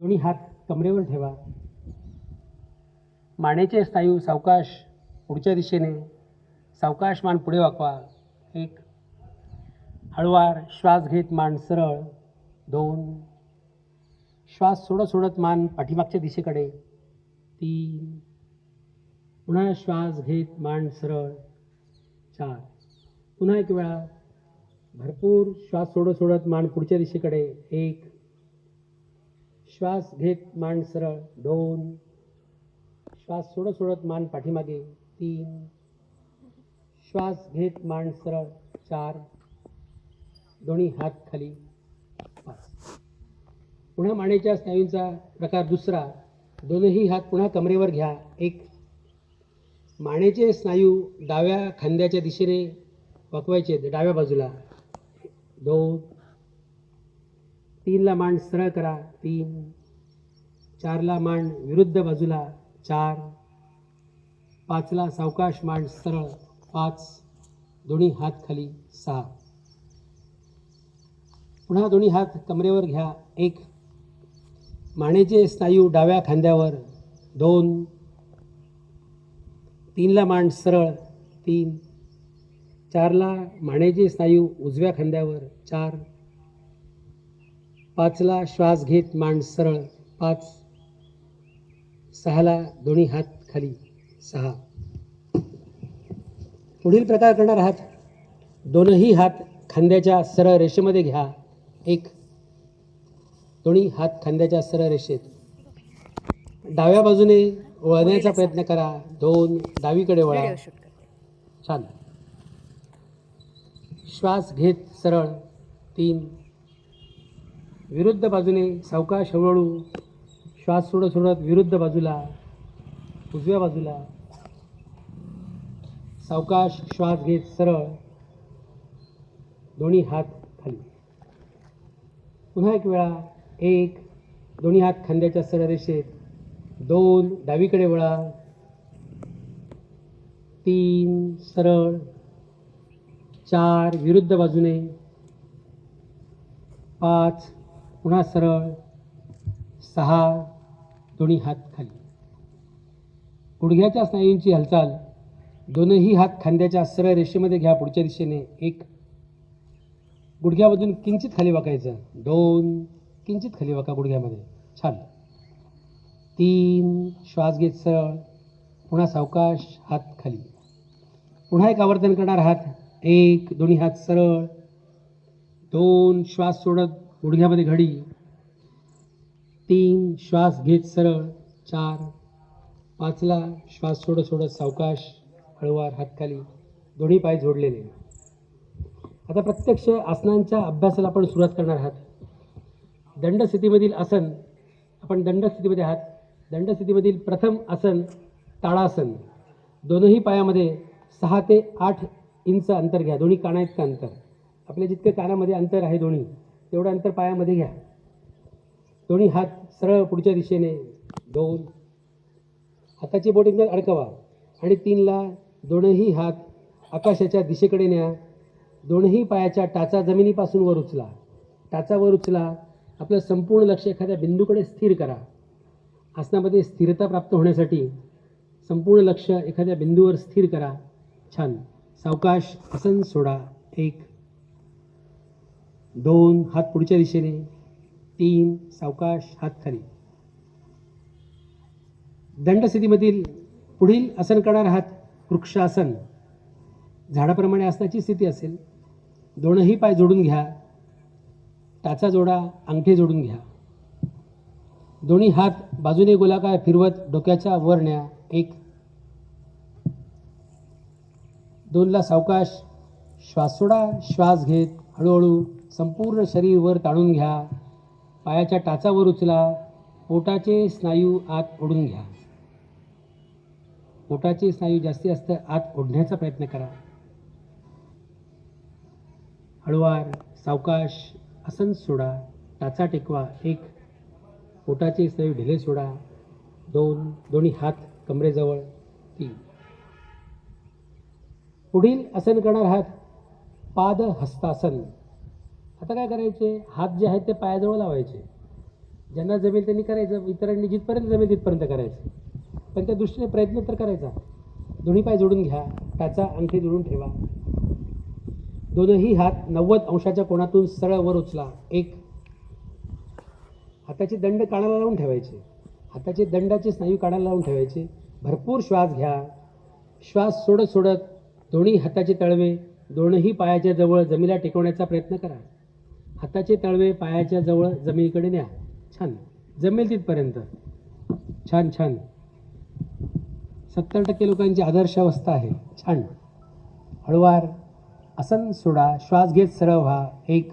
दोन्ही हात कमरेवर ठेवा. मानेचे स्थायू सावकाश पुढच्या दिशेने सावकाश मान पुढे वाकवा. एक हळुवार श्वास घेत मान सरळ. दोन श्वास सोडत सोडत मान पाठीमागच्या दिशेकडे. तीन पुन्हा श्वास घेत मान सरळ. चार पुन्हा एक वेळा. भरपूर श्वास सोडत सोडत मान पुढच्या दिशेकडे. एक श्वास घेत मान सरळ. दोन. श्वास सोडत सोडत मान पाठीमागे. तीन. श्वास घेत मान सरळ. चार. दोन्ही हात खाली. पाच. पुन्हा मानेच्या स्नायूंचा प्रकार दुसरा. दोनही हात पुन्हा कमरेवर घ्या. एक. मानेचे स्नायू डाव्या खांद्याच्या दिशेने वाकवायचे आहेत, डाव्या बाजूला. दोन. तीनला मांड सरळ करा तीन. चारला मांड विरुद्ध बाजूला चार. पाचला सावकाश मांड सरळ पाच. दोन्ही हात खाली सहा. पुन्हा दोन्ही हात कमरेवर घ्या एक. मानेचे स्नायू डाव्या खांद्यावर दोन. तीनला मांड सरळ तीन. चारला मानेचे स्नायू उजव्या खांद्यावर चार. पाचला श्वास घेत मान सरळ पाच सहाला दोन्ही हात खाली सहा. पुढील प्रकार करणार आहात. दोनही हात खांद्याच्या सरळ रेषेमध्ये घ्या. एक दोन्ही हात खांद्याच्या सरळ रेषेत. डाव्या बाजूने वळण्याचा प्रयत्न करा. दोन डावीकडे वळा. छान. श्वास घेत सरळ. तीन विरुद्ध बाजूने सावकाश हळूहळू श्वास सोडत सोडत विरुद्ध बाजूला उजव्या बाजूला. सावकाश श्वास घेत सरळ दोन्ही हात खाली. पुन्हा एक वेळा एक दोन्ही हात खांद्याच्या सरळ रेषेत दोन डावीकडे वळा. तीन सरळ. चार विरुद्ध बाजूने. पाच पुन्हा सरळ सहा दोन्ही हात खाली. गुडघ्याच्या स्नायूंची हालचाल दोनही हात खांद्याच्या सरळ रेषेमध्ये घ्या पुढच्या दिशेने एक. गुडघ्यामधून किंचित खाली वाकायचं. दोन. किंचित खाली वाका गुडघ्यामध्ये. छान. तीन. श्वास घेत सरळ. पुन्हा सावकाश हात खाली. पुन्हा एक आवर्तन करणार हात. एक. दोन्ही हात सरळ. दोन. श्वास सोडत गुडघ्यामध्ये घडी. तीन श्वास घेत सरळ. चार पाचला श्वास सोडत सोडत सावकाश हळूवार हातखाली दोन्ही पाय जोडलेले. आता प्रत्यक्ष आसनांच्या अभ्यासाला आपण सुरुवात करणार आहात. दंडस्थितीमधील आसन आपण दंडस्थितीमध्ये आहात. दंडस्थितीमधील प्रथम आसन ताळासन. दोनही पायामध्ये सहा ते आठ इंच अंतर घ्या. दोन्ही कानाइतकं अंतर. आपल्या जितक्या कानामध्ये अंतर आहे दोन्ही. तेवढं अंतर पायामध्ये घ्या. दोन्ही हात सरळ पुढच्या दिशेने दोन. हाताची बोट एकदा अडकवा. आणि तीनला दोनही हात आकाशाच्या दिशेकडे न्या. दोनही पायाच्या टाचा जमिनीपासून वर उचला. टाचा वर उचला आपलं संपूर्ण लक्ष एखाद्या बिंदूकडे स्थिर करा. आसनामध्ये स्थिरता प्राप्त होण्यासाठी संपूर्ण लक्ष एखाद्या बिंदूवर स्थिर करा. छान. सावकाश आसन सोडा. एक. दोन हात पुढच्या दिशेने. तीन सावकाश हात खाली. दंडस्थितीमधील पुढील आसन करणार हात वृक्षासन. झाडाप्रमाणे असण्याची स्थिती असेल. दोनही पाय जोडून घ्या. टाचा जोडा अंगठे जोडून घ्या. दोन्ही हात बाजूने गोलाकार फिरवत डोक्याच्या वर न्या. एक. दोनला सावकाश श्वास सोडा श्वास घेत हळूहळू संपूर्ण शरीर वर ताणून घ्या. पायाच्या टाचावर उचला. पोटाचे स्नायू आत ओढून घ्या. पोटाचे स्नायू जास्तीत जास्त आत ओढण्याचा प्रयत्न करा. हळुवार सावकाश आसन सोडा. टाचा टेकवा. एक पोटाचे स्नायू ढिले सोडा. दोन दोन्ही हात कमरेजवळ. तीन. पुढील आसन करणार आहात पाद हस्तासन आता काय करायचे? हात जे आहेत ते पायाजवळ लावायचे. ज्यांना जमेल त्यांनी करायचं. इतरांनी जिथपर्यंत जमेल तिथपर्यंत करायचं. पण त्या दृष्टीने प्रयत्न तर करायचा. दोन्ही पाय जोडून घ्या. त्याचा अंगठी जोडून ठेवा. दोनही हात नव्वद अंशाच्या कोणातून सरळ वर उचला. एक. हाताचे दंड कानाला लावून ठेवायचे. हाताचे दंडाचे स्नायू कानाला लावून ठेवायचे. भरपूर श्वास घ्या. श्वास सोडत सोडत दोन्ही हाताचे तळवे दोनही पायाच्या जवळ जमिला टेकवण्याचा प्रयत्न करा. हाताचे तळवे पायाच्या जवळ जमिनीकडे न्या. छान. जमेल तिथपर्यंत. छान छान. सत्तर टक्के लोकांची आदर्श अवस्था आहे. छान. हळवार आसन सोडा श्वास घेत सरळ व्हा. एक.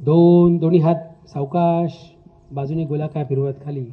दोन. दोन्ही हात सावकाश. बाजूने गोलाकार फिरवत खाली.